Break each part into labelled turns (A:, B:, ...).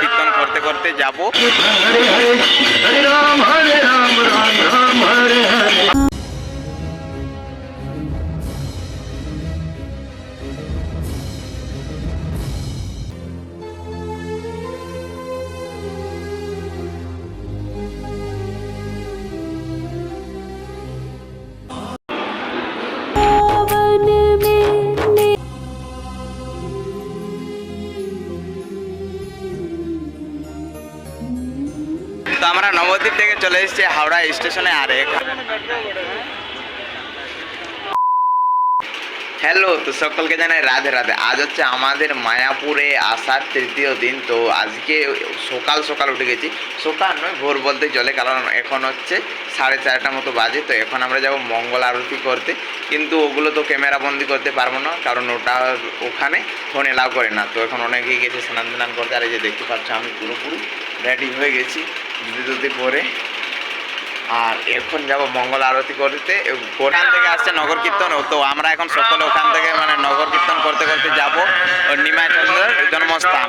A: কীর্তন করতে করতে যাব। তো আমরা নবদ্বীপ থেকে চলে এসেছি, হাওড়া স্টেশনে আর হ্যালো তো সকলকে জানাই রাধে রাধে। আজ হচ্ছে আমাদের মায়াপুরে আসার তৃতীয় দিন, তো আজকে সকাল সকাল উঠে গেছি। সকাল নয়, ভোর বলতে চলে কারণ এখন হচ্ছে সাড়ে চারটার মতো বাজে, তো এখন আমরা যাব মঙ্গল আরতি করতে। কিন্তু ওগুলো তো ক্যামেরা বন্দি করতে পারব না, কারণ ওটা ওখানে ফোন এলাও করে না। তো এখন অনেকেই গেছে স্নান টান করতে, আর এই যে দেখতে পাচ্ছ আমি পুরোপুরি রেডি হয়ে গেছি। ধুতে করে পরে। আর এখন যাব মঙ্গল আরতি করতে। ওখান থেকে আসছে নগর কীর্তন। তো আমরা এখন সকলে ওখান থেকে মানে নগর কীর্তন করতে করতে যাব। নিমাচন্দ্রের জন্মস্থান।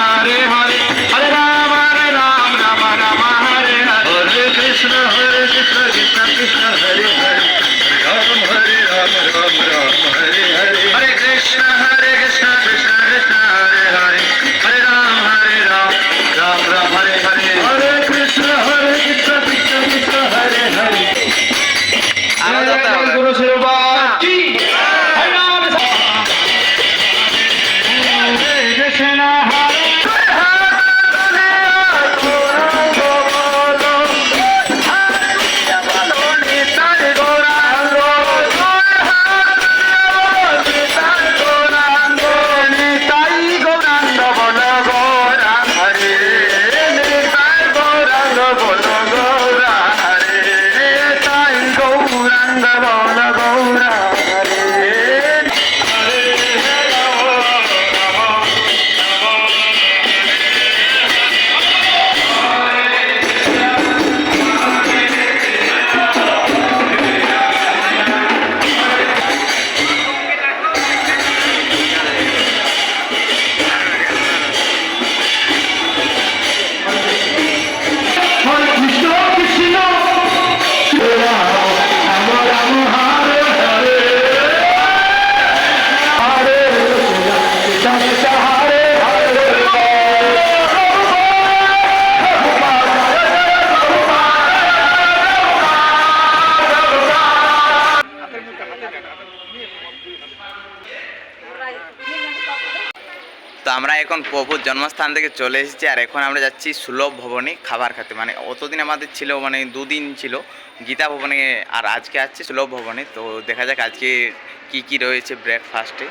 B: গৌরাঙ্গ বল গৌরা।
A: আমরা এখন প্রভুর জন্মস্থান থেকে চলে এসেছি আর এখন আমরা যাচ্ছি সুলভ ভবনে খাবার খেতে। মানে অতদিন আমাদের ছিল মানে দুদিন ছিল গীতা ভবনে আর আজকে আসছে সুলভ ভবনে। তো দেখা যাক আজকে কি কি রয়েছে ব্রেকফাস্টে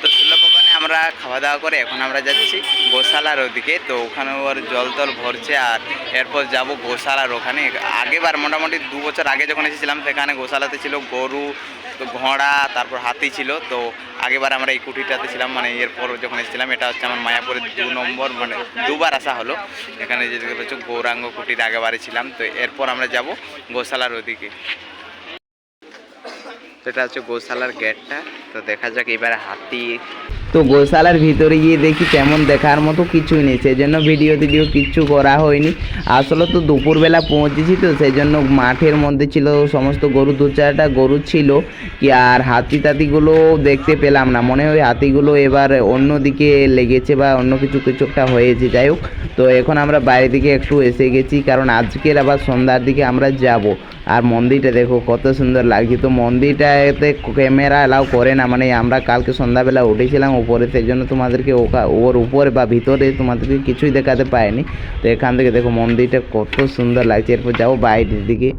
A: তো আমরা
B: খাওয়া দাওয়া করে এখন আমরা যাচ্ছি গোশালার ওদিকে। তো ওখানে ওর জল টল ভরছে আর এরপর যাব গোশালার ওখানে। আগেবার মোটামুটি দু বছর আগে যখন এসেছিলাম, সেখানে গোশালাতে ছিল গরু তো ঘোড়া, তারপর হাতি ছিল। তো আগেবার আমরা এই কুটিটাতে ছিলাম মানে এরপর যখন এসেছিলাম, এটা হচ্ছে আমার মায়াপুরের দু নম্বর মানে দুবার আসা হলো। এখানে যে দেখতে পাচ্ছ গৌরাঙ্গ কুটির আগেবারে ছিলাম। তো এরপর আমরা যাব গোশালার ওদিকে। এটা হচ্ছে গোশালার গেটটা। তো দেখা যাক এবারে হাতি।
A: তো গোশালার ভিতরে গিয়ে দেখি তেমন দেখার মতো কিছুই নেই। সেই জন্য ভিডিও টিডিও কিচ্ছু করা হয়নি। আসলে তো দুপুরবেলা পৌঁছেছি তো সেই জন্য মাঠের মধ্যে ছিল সমস্ত গরু দু চারটা গরু ছিল। কি আর হাতি টাতিগুলো দেখতে পেলাম না। মনে হয় হাতিগুলো এবার অন্য দিকে লেগেছে বা অন্য কিছু কিছু একটা হয়েছে। যাই হোক, তো এখন আমরা বাইরে দিকে একটু এসে গেছি, কারণ আজকের আবার সন্ধ্যার দিকে আমরা যাব। আর মন্দিরটা দেখো, কত সুন্দর লাগছে। তো মন্দিরটাতে ক্যামেরা অ্যালাউ করে না মানে আমরা কালকে সন্ধ্যাবেলা উঠেছিলাম উপরে, সেই জন্য তোমাদেরকে ওর উপরে বা ভিতরে তোমাদেরকে কিছুই দেখাতে পারিনি তো এখান থেকে দেখো মন্দিরটা কত সুন্দর লাগছে। এরপর যাব বাইরের দিকে।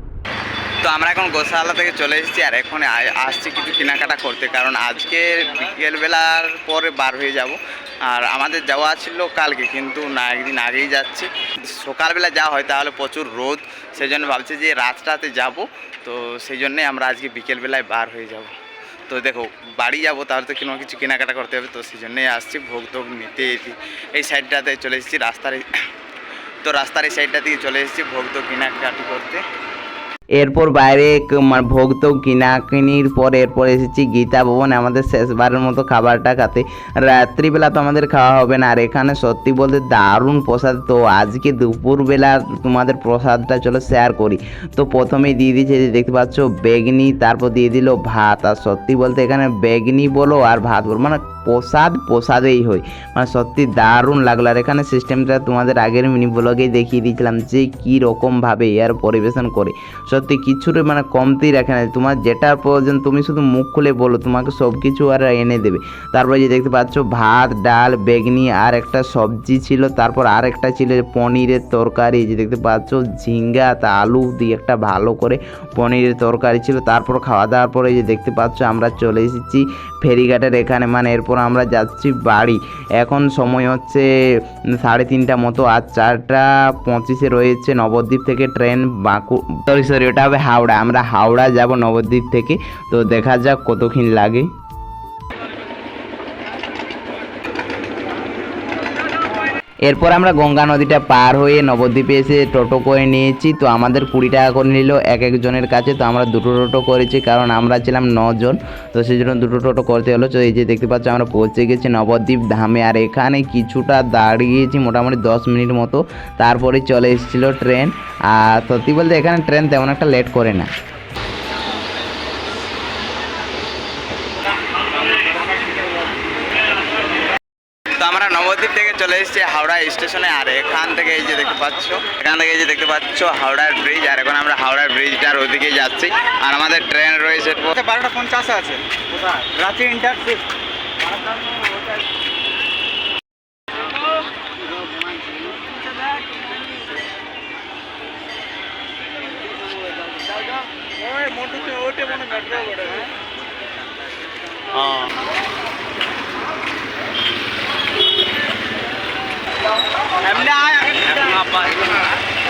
B: তো আমরা এখন গোশালা থেকে চলে এসেছি আর এখন আসছি কিছু কেনাকাটা করতে, কারণ আজকে বিকেলবেলার পরে বার হয়ে যাব। আর আমাদের যাওয়া ছিল কালকে, কিন্তু না, একদিন আগেই যাচ্ছি। সকালবেলা যাওয়া হয় তাহলে প্রচুর রোদ সেই জন্য ভাবছি যে রাতটাতে যাব। তো সেই জন্যে আমরা আজকে বিকেলবেলায় বার হয়ে যাব। তো দেখো, বাড়ি যাব তাহলে তো কোনো কিছু কেনাকাটা করতে হবে, তো সেই জন্যেই আসছি, ভোগ টোগ নিতে এই সাইডটাতে চলে এসেছি, রাস্তার তো রাস্তার এই সাইডটা থেকে চলে এসেছি, ভোগ তো কেনাকাটি করতে।
A: এরপর বাইরে মানে ভোগ তো কিনা কিনির পর এরপর এসেছি গীতা ভবন। আমাদের শেষবারের মতো খাবারটা খাতে। রাত্রিবেলা তো আমাদের খাওয়া হবে না। আর এখানে সত্যি বলতে দারুণ প্রসাদ। তো আজকে দুপুরবেলা তোমাদের প্রসাদটা চলো শেয়ার করি। তো প্রথমেই দিয়ে দিয়েছে যে দেখতে পাচ্ছ, বেগনি, তারপর দিয়ে দিল ভাত। আর সত্যি বলতে এখানে বেগনি বলো আর ভাত বলো। মানে প্রসাদ, প্রসাদেই হয় মানে সত্যি দারুণ লাগল। আর এখানে সিস্টেমটা তোমাদের আগের মিনি ব্লগেই দেখিয়ে দিয়েছিলাম যে কী রকমভাবে এর পরিবেশন করে। সত্যি কিছুর মানে কমতি রাখে না। তোমার যেটা প্রয়োজন, তুমি শুধু মুখ খুলে বলো, তোমাকে সব কিছু আর এনে দেবে। তারপরে যে দেখতে পাচ্ছ, ভাত, ডাল, বেগনি আর একটা সবজি ছিল। তারপর আর একটা ছিল পনিরের তরকারি। যে দেখতে পাচ্ছ, ঝিঙ্গা, তা আলু দিয়ে একটা ভালো করে পনিরের তরকারি ছিল। তারপর খাওয়া দাওয়ার পরে যে দেখতে পাচ্ছ, আমরা চলে এসেছি ফেরিঘাটের এখানে। মানে এরপর আমরা যাচ্ছি বাড়ি। এখন সময় হচ্ছে সাড়ে তিনটা মতো। আর চারটা পঁচিশে রয়েছে নবদ্বীপ থেকে ট্রেন বাঁকু সরি সরি ওটা হবে হাওড়া। আমরা হাওড়া যাব নবদ্বীপ থেকে। তো দেখা যাক কতক্ষণ লাগে। এরপর আমরা গঙ্গা নদীটা পার হয়ে নবদ্বীপে এসে টোটো করে নিয়েছি। তো আমাদের কুড়ি টাকা করে নিল এক একজনের কাছে। তো আমরা দুটো টোটো করেছি কারণ আমরা ছিলাম নজন। তো সেই জন্য দুটো টোটো করতে হলো। তো এই যে দেখতে পাচ্ছ আমরা পৌঁছে গেছি নবদ্বীপ ধামে। আর এখানে কিছুটা দাঁড়িয়েছি মোটামুটি দশ মিনিট মতো। তারপরে চলে এসেছিল ট্রেন। আর সত্যি বলতে এখানে ট্রেন তেমন একটা লেট করে না
B: তো আমরা নবদ্বীপ থেকে চলে এসেছি হাওড়া স্টেশনে আর এখান থেকে এই যে দেখতে পাচ্ছ এখান থেকে এই যে দেখতে পাচ্ছ হাওড়ার ব্রিজ আর এখন আমরা হাওড়ার ব্রিজটার ওদিকে যাচ্ছি। আর আমাদের ট্রেন রয়েছে বারোটা পঞ্চাশে আছে। Ranchi ইন্টারসিপ Alam na, alam na.